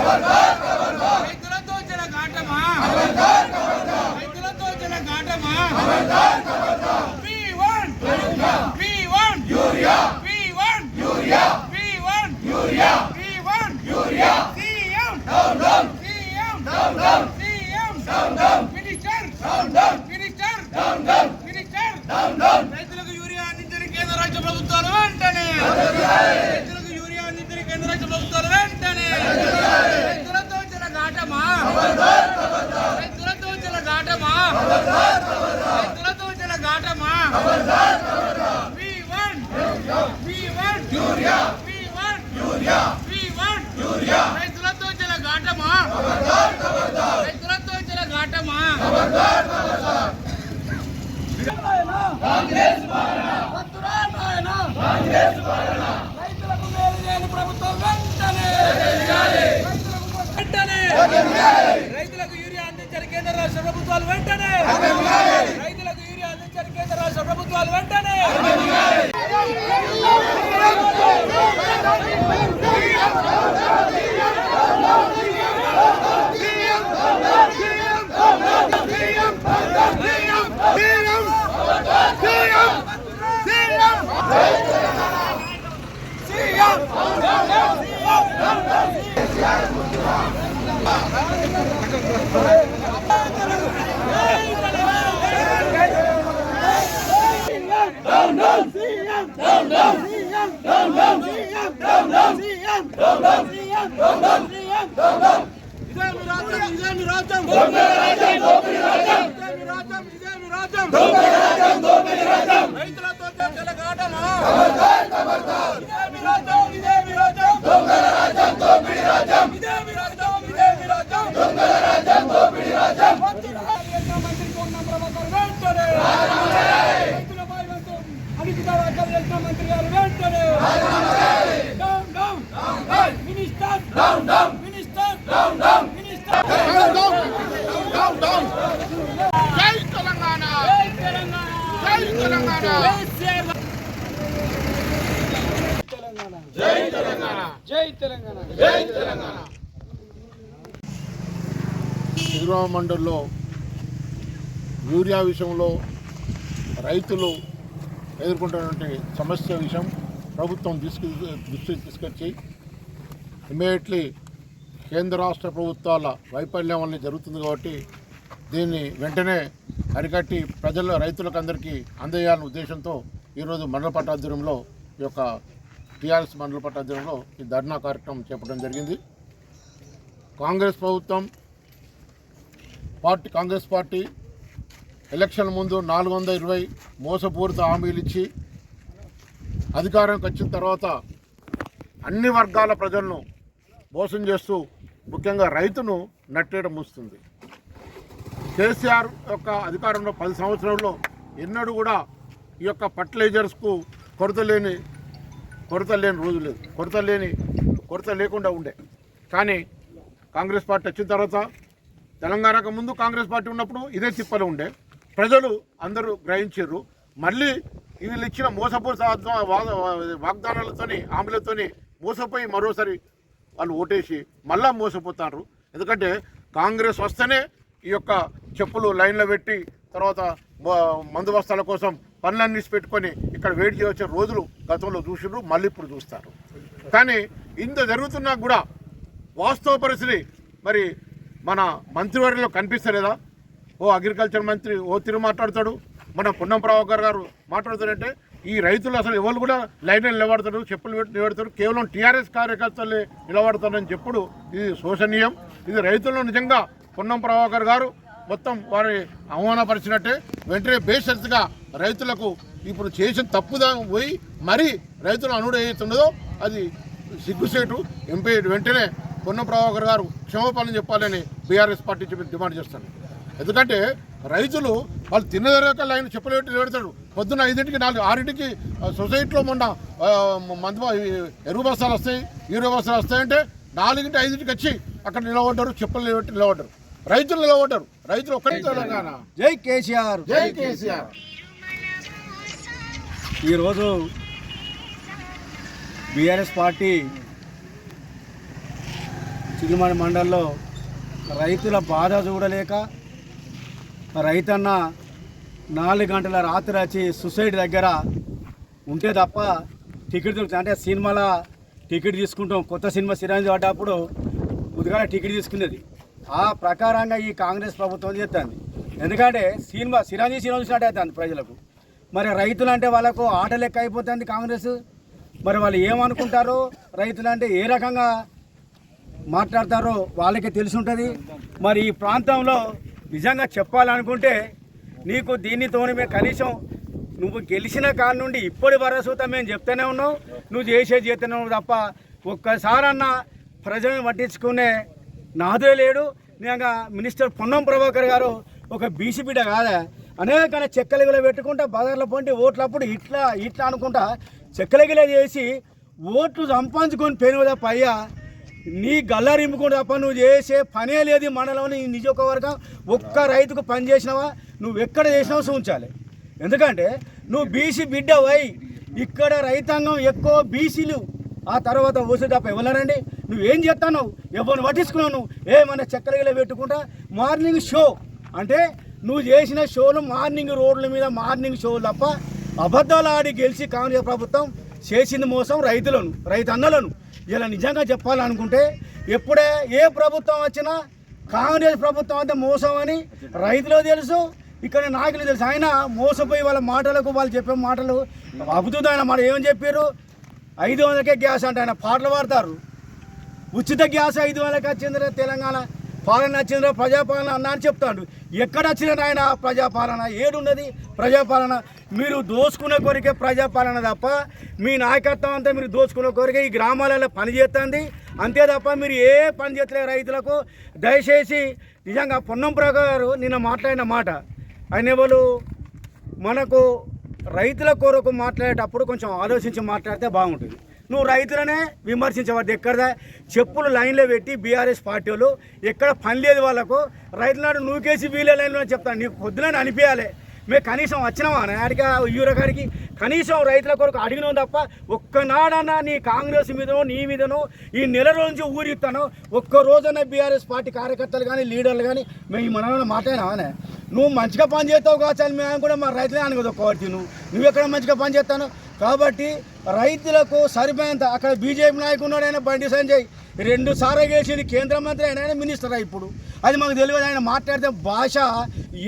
రైతులతో వచ్చిన ఘాటమా రైతులతో వచ్చిన ఘాటమా We want We want urea We want urea We want urea We want urea CM down down CM down down CM down down minister down down minister down down minister down down రైతులకు urea అందించిన కేంద్ర రాష్ట్ర ప్రభుత్వాలు వెంటనే రైతులకు urea అందించిన కేంద్ర రాష్ట్ర ప్రభుత్వాలు వెంటనే రైతులతో చిన్న ఘాటమా రైతులతో చిన్న ఘాటమా రైతులతో చిన్న ఘాటమా We want We want urea We want urea We want urea రైతులతో చిన్న ఘాటమా రైతులతో చిన్న ఘాటమా రైతులకు మేలు చేయని ప్రభుత్వం వెంటనే వెంటనే రైతులకు యూరియా అందించిన కేంద్ర రాష్ట్ర ప్రభుత్వాలు వెంటనే రైతులకు యూరియా అందించిన కేంద్ర రాష్ట్ర ప్రభుత్వాలు వెంటనే ఇదే మీ రాజ్యం ఇదే మీ రాజ్యం ఇదే మీ రాజ్యం ఇదే మీ రాజ్యం రైతులతో చర్చల ఘాటమా ఇదే మీ రాజ్యం ఇదే మీ రాజ్యం ఇదే మీ రాజ్యం ఇదే మీ రాజ్యం మంత్రి పొన్నం ప్రభాకర్ వెంటనే రైతులపై వంతు అధికార వ్యాఖ్యలు చేసిన మంత్రి గారు వెంటనే down down minister down down minister down down minister జై తెలంగాణ జై తెలంగాణ జై తెలంగాణ జై తెలంగాణ జై తెలంగాణ మండల్లో యూరియా విషయంలో రైతులు ఎదుర్కొంటున్నటువంటి సమస్య విషయం ప్రభుత్వం తీసుకు దృష్టి తీసుకొచ్చి ఇమీడియట్లీ కేంద్ర రాష్ట్ర ప్రభుత్వాల వైఫల్యం వల్ల జరుగుతుంది కాబట్టి దీన్ని వెంటనే అరికట్టి ప్రజల రైతులకు అందరికీ అందజేయాలనే ఉద్దేశంతో ఈరోజు మండల పట్టాధ్వర్యంలో ఈ యొక్క టీఆర్ఎస్ మండల పట్టాధ్వర్యంలో ఈ ధర్నా కార్యక్రమం చేపట్టడం జరిగింది. కాంగ్రెస్ ప్రభుత్వం పార్టీ కాంగ్రెస్ పార్టీ ఎలక్షన్ ముందు నాలుగు వందల ఇరవై మోసపూరిత హామీలు ఇచ్చి అధికారంకి వచ్చిన తర్వాత అన్ని వర్గాల ప్రజలను మోసం చేస్తూ ముఖ్యంగా రైతును నట్టేయడం ముస్తుంది కేసీఆర్ యొక్క అధికారంలో పది సంవత్సరంలో ఎన్నడూ కూడా ఈ యొక్క ఫర్టిలైజర్స్కు కొరత లేని కొరత లేని రోజు లేదు. కొరత లేని కొరత లేకుండా ఉండే. కానీ కాంగ్రెస్ పార్టీ వచ్చిన తర్వాత తెలంగాణకు ముందు కాంగ్రెస్ పార్టీ ఉన్నప్పుడు ఇదే తిప్పలు ఉండే. ప్రజలు అందరూ గ్రహించారు. మళ్ళీ వీళ్ళు ఇచ్చిన మోసపూరిత వా- వాగ్దానాలతోని హామీలతోని మోసపోయి మరోసారి వాళ్ళు ఓటేసి మళ్ళా మోసపోతారు. ఎందుకంటే కాంగ్రెస్ వస్తేనే ఈ యొక్క చెప్పులు లైన్లో పెట్టి తర్వాత మందు బస్తాల కోసం పనులన్నీ పెట్టుకొని ఇక్కడ వెయిట్ చేయవచ్చే రోజులు గతంలో చూసిర్రు మళ్ళీ ఇప్పుడు చూస్తారు. కానీ ఇంత జరుగుతున్నా కూడా వాస్తవ పరిస్థితి మరి మన మంత్రివర్యంలో కనిపిస్తలేదా? ఓ అగ్రికల్చర్ మంత్రి ఓ తిరు మాట్లాడతాడు మన పున్నం ప్రభాకర్ గారు మాట్లాడుతాడంటే ఈ రైతులు అసలు ఎవరు కూడా లైన్లో నిలబడతారు చెప్పులు పెట్టి నిలబడతారు కేవలం టీఆర్ఎస్ కార్యకర్తలే నిలబడతారని చెప్పుడు ఇది శోషనీయం ఇది రైతులను నిజంగా పున్నం ప్రభాకర్ గారు మొత్తం వారి అవమానపరిచినట్టే వెంటనే బేషరతుగా రైతులకు ఇప్పుడు చేసిన తప్పుదా పోయి మరీ రైతులు అనుడు ఏదైతున్నదో అది సిగ్గుసేటు ఎంపీ వెంటనే పొన్న ప్రభాకర్ గారు క్షమాపణలు చెప్పాలని బీఆర్ఎస్ పార్టీ చెప్పి డిమాండ్ చేస్తాను. ఎందుకంటే రైతులు వాళ్ళు తిన్నదరక ఆయన చెప్పలేటి నిలబెడతాడు పొద్దున్న ఐదింటికి నాలుగు ఆరింటికి సొసైటీలో మొన్న మందు ఎరువు బస్తాలు వస్తాయి యూరియా బస్తాలు వస్తాయంటే నాలుగింటి ఐదింటికి వచ్చి అక్కడ నిలబడ్డారు చెప్పులు నిలబెట్టి నిలబడ్డారు. రైతులు నిలబడ్డారు. రైతులు ఒక్కటి తెలంగాణ. జై కేసీఆర్. జై కేసీఆర్. ఈరోజు బీఆర్ఎస్ పార్టీ చిగుమడి మండల్లో రైతుల బాధ చూడలేక రైతన్న నాలుగు గంటల రాత్రి వచ్చి సొసైటీ దగ్గర ఉంటే తప్ప టికెట్ అంటే సినిమాల టికెట్ తీసుకుంటాం. కొత్త సినిమా సిరాంజి పడ్డప్పుడు ముందుగానే టికెట్ తీసుకునేది. ఆ ప్రకారంగా ఈ కాంగ్రెస్ ప్రభుత్వం చేస్తుంది. ఎందుకంటే సినిమా సిరాజీ సినిమా చూసినట్టు అవుతుంది ప్రజలకు. మరి రైతులు అంటే వాళ్ళకు ఆట లెక్క అయిపోతుంది కాంగ్రెస్. మరి వాళ్ళు ఏమనుకుంటారో రైతులు అంటే ఏ రకంగా మాట్లాడతారో వాళ్ళకే తెలిసి ఉంటుంది మరి ఈ ప్రాంతంలో నిజంగా చెప్పాలనుకుంటే నీకు దీనితోని మేము కనీసం నువ్వు గెలిచిన కాడ నుండి ఇప్పటి వరకు మేము చెప్తూనే ఉన్నావు నువ్వు చేసేది చేస్తూనే ఉన్నావు తప్ప ఒక్కసారన్నా ప్రజలను పట్టించుకునే నాదే లేడు. నేను మినిస్టర్ పొన్నం ప్రభాకర్ గారు ఒక బీసీ బిడ్డ కాదా. అనేక చెక్కలగిల పెట్టుకుంటా బజార్లో పొంటి ఓట్లప్పుడు ఇట్లా ఇట్లా అనుకుంటా చెక్కలగిల చేసి ఓట్లు సంపాదించుకొని పెరుగు పయ్యా నీ గల్లారింపుకుండా తప్ప నువ్వు చేసే పనే లేదు మనలోని మండలంలో ఒక్క రైతుకు పని చేసినావా? నువ్వు ఎక్కడ చేసినావో సూచించాలి. ఎందుకంటే నువ్వు బీసీ బిడ్డవై ఇక్కడ రైతాంగం ఎక్కువ బీసీలు. ఆ తర్వాత ఓసి తప్ప ఇవ్వలేరండి నువ్వేం చేస్తావు ఎవరిని పట్టించుకున్నావు నువ్వు ఏమైనా చక్కెరగిలో పెట్టుకుంటా మార్నింగ్ షో. అంటే నువ్వు చేసిన షోలు మార్నింగ్ రోడ్ల మీద మార్నింగ్ షోలు తప్ప అబద్ధాలు ఆడి గెలిచి కాంగ్రెస్ ప్రభుత్వం చేసింది మోసం రైతులను రైతన్నలను ఇలా నిజంగా చెప్పాలనుకుంటే ఎప్పుడే ఏ ప్రభుత్వం వచ్చినా కాంగ్రెస్ ప్రభుత్వం అంతా మోసం అని రైతులు తెలుసు ఇక్కడ నాయకులు తెలుసు. ఆయన మోసపోయి వాళ్ళ మాటలకు వాళ్ళు చెప్పే మాటలు అబుతుంది ఆయన మాట ఏమని చెప్పారు? ఐదు వందలకే గ్యాస్ అంటే ఆయన పాటలు పాడతారు. ఉచిత గ్యాస్ ఐదు వేలకు వచ్చిందిరా తెలంగాణ. పాలన వచ్చిందిరా ప్రజాపాలన అన్న అని చెప్తాడు. ఎక్కడ వచ్చిన ఆయన ప్రజాపాలన ఏడున్నది ప్రజాపాలన. మీరు దోసుకునే కొరికే ప్రజాపాలన తప్ప మీ నాయకత్వం అంతా మీరు దోసుకునే కొరికే ఈ గ్రామాలలో పని చేస్తుంది. అంతే తప్ప మీరు ఏ పని చేయట్లేదు రైతులకు. దయచేసి నిజంగా పొన్నం గారు నిన్న మాట్లాడిన మాట. ఆయన ఎవరు? మనకు రైతుల కొరకు మాట్లాడేటప్పుడు కొంచెం ఆలోచించి మాట్లాడితే బాగుంటుంది. నువ్వు రైతులనే విమర్శించవద్దు ఎక్కడదా? చెప్పులు లైన్లో పెట్టి బీఆర్ఎస్ పార్టీ వాళ్ళు ఎక్కడ పని లేదు వాళ్ళకు రైతుల నాడు నువ్వుకేసి వీలే లైన్లో అని చెప్తాను. నీకు పొద్దున అనిపించాలి. మేము కనీసం వచ్చినామా? ఆడికి యూరో కాడికి కనీసం రైతుల కొరకు అడిగినాం తప్ప ఒక్కనాడన్నా నీ కాంగ్రెస్ మీదనో నీ మీదనో ఈ నెల రోజు నుంచి ఊరిస్తాను ఒక్క రోజున బీఆర్ఎస్ పార్టీ కార్యకర్తలు కానీ లీడర్లు కానీ మేము ఈ మనలో మాట్లాడినామానే నువ్వు మంచిగా పని చేస్తావు కావచ్చు అని మేము కూడా మా రైతులే అనుకోవచ్చు నువ్వు నువ్వు ఎక్కడ మంచిగా పని చేస్తాను? కాబట్టి రైతులకు సరిపోయేంత అక్కడ బీజేపీ నాయకుడు ఉన్నాడు ఆయన బండి సంజయ్. రెండు సార్లు గెలిచింది కేంద్ర మంత్రి ఆయన ఆయన మినిస్టర్ ఇప్పుడు. అది మాకు తెలియదు ఆయన మాట్లాడితే భాష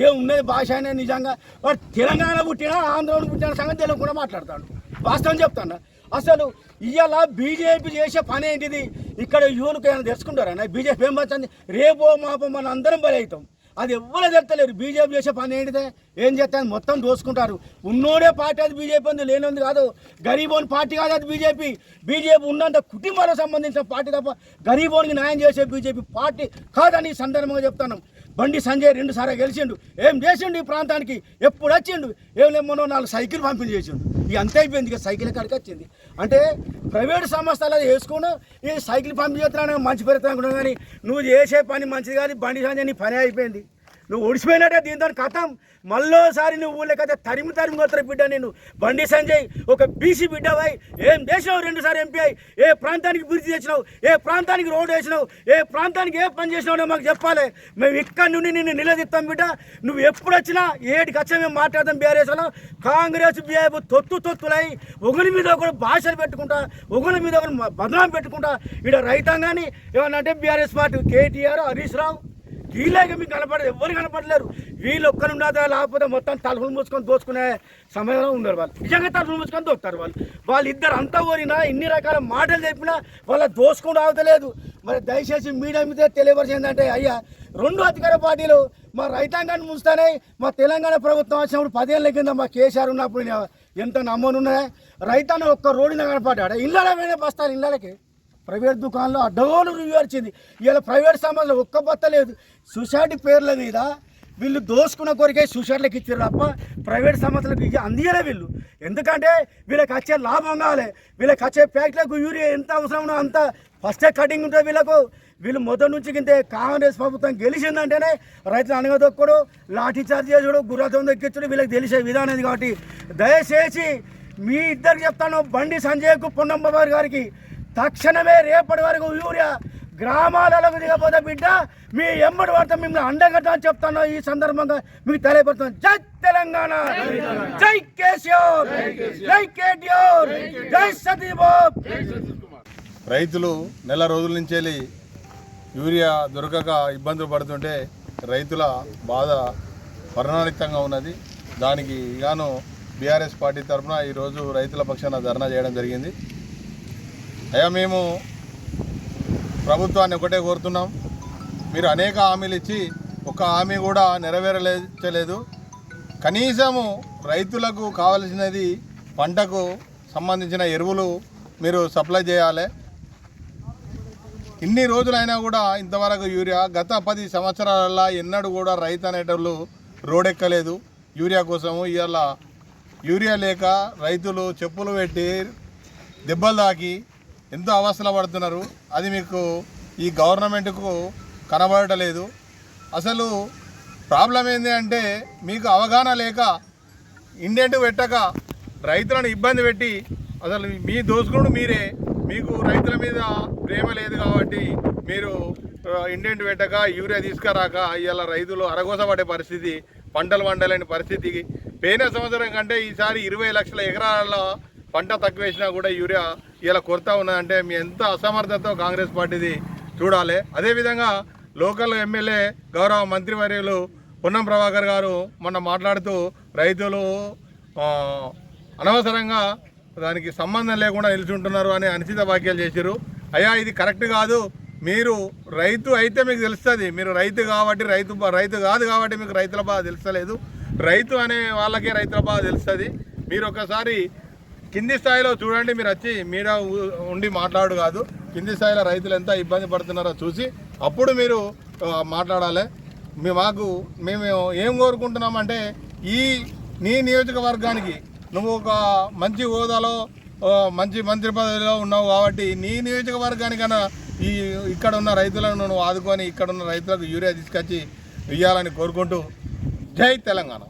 ఏ ఉన్నది భాష అయినా నిజంగా. వాడు తెలంగాణ పుట్టినా ఆంధ్రలో పుట్టిన సంగతి తెలియకుండా మాట్లాడతాడు. వాస్తవం చెప్తాను అసలు ఇవాళ బీజేపీ చేసే పని ఏంటిది? ఇక్కడ యువకులు ఏమైనా తెలుసుకుంటారా? బీజేపీ ఏం వచ్చింది రేపో మాపో మన అందరం బలి అవుతాం అది ఎవ్వరూ చెప్తలేరు బీజేపీ చేసే పని ఏంటిదే? ఏం చేస్తాను మొత్తం దోసుకుంటారు. ఉన్నోడే పార్టీ అది బీజేపీ ఉంది లేనుంది కాదు. గరీబోని పార్టీ కాదు అది బీజేపీ. బీజేపీ ఉన్నంత కుటుంబాలకు సంబంధించిన పార్టీ తప్ప గరీబోనికి న్యాయం చేసే బీజేపీ పార్టీ కాదని సందర్భంగా చెప్తాను బండి సంజయ్ రెండు సార్లు గెలిచిండు. ఏం చేసిండు ఈ ప్రాంతానికి? ఎప్పుడు వచ్చిండు? ఏం లేమో నాలుగు సైకిల్ పంపిణీ చేసిండు. ఇక అంతే అయిపోయింది ఇక సైకిల్ కాడికి వచ్చింది. అంటే ప్రైవేట్ సంస్థలు అది వేసుకుని ఈ సైకిల్ పంపిణీ చేస్తున్నాను మంచి పెరుగుతున్నాను కానీ నువ్వు చేసే పని మంచిది కాదు బండి సంజయ్ నీ పని అయిపోయింది. నువ్వు ఓడిపోయినట్టే దీంతో కథం. మళ్ళోసారి నువ్వు ఊళ్ళకైతే తరిమి తరిమి కొత్తరు బిడ్డ నేను బండి సంజయ్ ఒక బీసీ బిడ్డవై ఏం చేసినావు రెండుసార్లు ఎంపీ అయి ఏ ప్రాంతానికి బిరిచి చేసినావు ఏ ప్రాంతానికి రోడ్డు వేసినావు? ఏ ప్రాంతానికి ఏ పని చేసినావు మాకు చెప్పాలి. మేము ఇక్కడ నుండి నిన్ను నిలదీస్తాం బిడ్డ. నువ్వు ఎప్పుడు వచ్చినా ఏటికి వచ్చా మేము మాట్లాడదాం బీఆర్ఎస్ కాంగ్రెస్ బీఆర్ తొత్తు తొత్తులై ఒకరి మీద ఒకరు భాషలు పెట్టుకుంటా ఒకరి మీద ఒకరు బదనాం పెట్టుకుంటా. ఇక్కడ రైతాంగాన్ని ఏమన్నా అంటే BRS party KTR Harish Rao వీళ్ళగా మీకు కనపడదు ఎవరు కనపడలేరు. వీళ్ళు ఒక్కరు ఉండదా లేకపోతే మొత్తం తలుపులు మూసుకొని దోచుకునే సమయంలో ఉన్నారు వాళ్ళు. నిజంగా తలుపులు మూసుకొని దోస్తారు వాళ్ళు. వాళ్ళు ఇద్దరు అంతా ఓరినా ఇన్ని రకాల మాటలు చెప్పినా వాళ్ళ దోసుకొని రావట్లేదు. మరి దయచేసి మీడియా మీద తెలియపరిచింది ఏంటంటే అయ్యా రెండు అధికార పార్టీలు మా రైతాంగాన్ని ముంచుతానే మా తెలంగాణ ప్రభుత్వం వచ్చినప్పుడు పదేళ్ళ కింద మా కేసీఆర్ ఉన్నప్పుడు నేను ఎంత నమ్మనున్నాయి? రైతాన్ని ఒక్క రోడ్డున కనపడ్డాడు? ఇళ్ళలో పోయినా బస్తాలు ఇళ్ళకి ప్రైవేట్ దుకాణంలో అడ్డగోలు రివ్యూ ఇలా ప్రైవేట్ సంబంధం ఒక్క బత్త లేదు. సొసైటీ పేర్ల మీద వీళ్ళు దోసుకున్న కొరికే సొసైటీలకు ఇచ్చారు తప్ప ప్రైవేట్ సంస్థలకు అందియలే వీళ్ళు. ఎందుకంటే వీళ్ళకి వచ్చే లాభం కావాలి వీళ్ళకి వచ్చే ప్యాకెట్లకు యూరియా ఎంత అవసరమో అంత ఫస్టే కటింగ్ ఉంటుంది వీళ్ళకు. వీళ్ళు మొదటి నుంచి కిందే కాంగ్రెస్ ప్రభుత్వం గెలిచిందంటేనే రైతులు అనగదొక్కడు లాఠీ చార్జ్ చేసుడు గుర్రతం దక్కించుడు వీళ్ళకి తెలిసే విధానం ఇది కాబట్టి దయచేసి మీ ఇద్దరికి చెప్తాను. బండి సంజయ్కు పొన్నంబాబు గారికి తక్షణమే రేపటి వరకు యూరియా గ్రామాలకు దిగపోతే బిడ్డ మీ ఎంబడి వార్త మిమ్మల్ని అండగట్టని చెప్తాను. ఈ సందర్భంగా మీకు తెలియపడుతున్నాను జై తెలంగాణ. జై కేసీఆర్. జై కేటీఆర్. జై సతీబాబ్ రైతులు నెల రోజుల నుంచి వెళ్ళి యూరియా దొరకక ఇబ్బందులు పడుతుంటే రైతుల బాధ వర్ణాలితంగా ఉన్నది. దానికి గాను బీఆర్ఎస్ పార్టీ తరఫున ఈరోజు రైతుల పక్షాన ధర్నా చేయడం జరిగింది. అయ్యా మేము ప్రభుత్వాన్ని ఒకటే కోరుతున్నాం. మీరు అనేక హామీలు ఇచ్చి ఒక హామీ కూడా నెరవేరలేదు కనీసము రైతులకు కావలసినది పంటకు సంబంధించిన ఎరువులు మీరు సప్లై చేయాలి. ఇన్ని రోజులైనా కూడా ఇంతవరకు యూరియా గత పది సంవత్సరాలలో ఎన్నడూ కూడా రైతు అనేటోళ్ళు రోడెక్కలేదు. యూరియా కోసము ఇవాళ యూరియా లేక రైతులు చెప్పులు పెట్టి దెబ్బలు తాకి ఎంతో అవస్థలు పడుతున్నారు. అది మీకు ఈ గవర్నమెంట్కు కనబడటలేదు. అసలు ప్రాబ్లం ఏంటి అంటే మీకు అవగాహన లేక ఇండెంట్ పెట్టక రైతులను ఇబ్బంది పెట్టి అసలు మీ దోసుకుడు మీరే. మీకు రైతుల మీద ప్రేమ లేదు కాబట్టి మీరు ఇండెంట్ పెట్టక యూరియా తీసుకురాక ఇవాళ రైతులు అరగోసపడే పరిస్థితి పంటలు పండలేని పరిస్థితి. పోయిన సంవత్సరం కంటే ఈసారి ఇరవై లక్షల ఎకరాల పంట తక్కువ వేసినా కూడా యూరియా ఇలా కొరత ఉన్నదంటే మీ ఎంత అసమర్థతో కాంగ్రెస్ పార్టీది చూడాలి. అదేవిధంగా లోకల్ ఎమ్మెల్యే గౌరవ మంత్రివర్యులు పొన్నం ప్రభాకర్ గారు మొన్న మాట్లాడుతూ రైతులు అనవసరంగా దానికి సంబంధం లేకుండా నిలుచుంటున్నారు అని అనుచిత వ్యాఖ్యలు చేశారు అయ్యా ఇది కరెక్ట్ కాదు. మీరు రైతు అయితే మీకు తెలుస్తుంది. మీరు రైతు కాబట్టి రైతు రైతు కాదు కాబట్టి మీకు రైతుల బాధ తెలుస్తలేదు. రైతు అనే వాళ్ళకే రైతుల బాధ తెలుస్తుంది. మీరు ఒకసారి కింది స్థాయిలో చూడండి మీరు వచ్చి మీద ఉండి మాట్లాడు కాదు. కింది స్థాయిలో రైతులు ఎంత ఇబ్బంది పడుతున్నారో చూసి అప్పుడు మీరు మాట్లాడాలి. మీ మాకు మేము ఏం కోరుకుంటున్నామంటే ఈ నీ నియోజకవర్గానికి నువ్వు ఒక మంచి హోదాలో మంచి మంత్రి పదవిలో ఉన్నావు కాబట్టి నీ నియోజకవర్గానికన్నా ఈ ఇక్కడ ఉన్న రైతులను నువ్వు ఆదుకొని ఇక్కడ ఉన్న రైతులకు యూరియా తీసుకొచ్చి ఇవ్వాలని కోరుకుంటూ జై తెలంగాణ.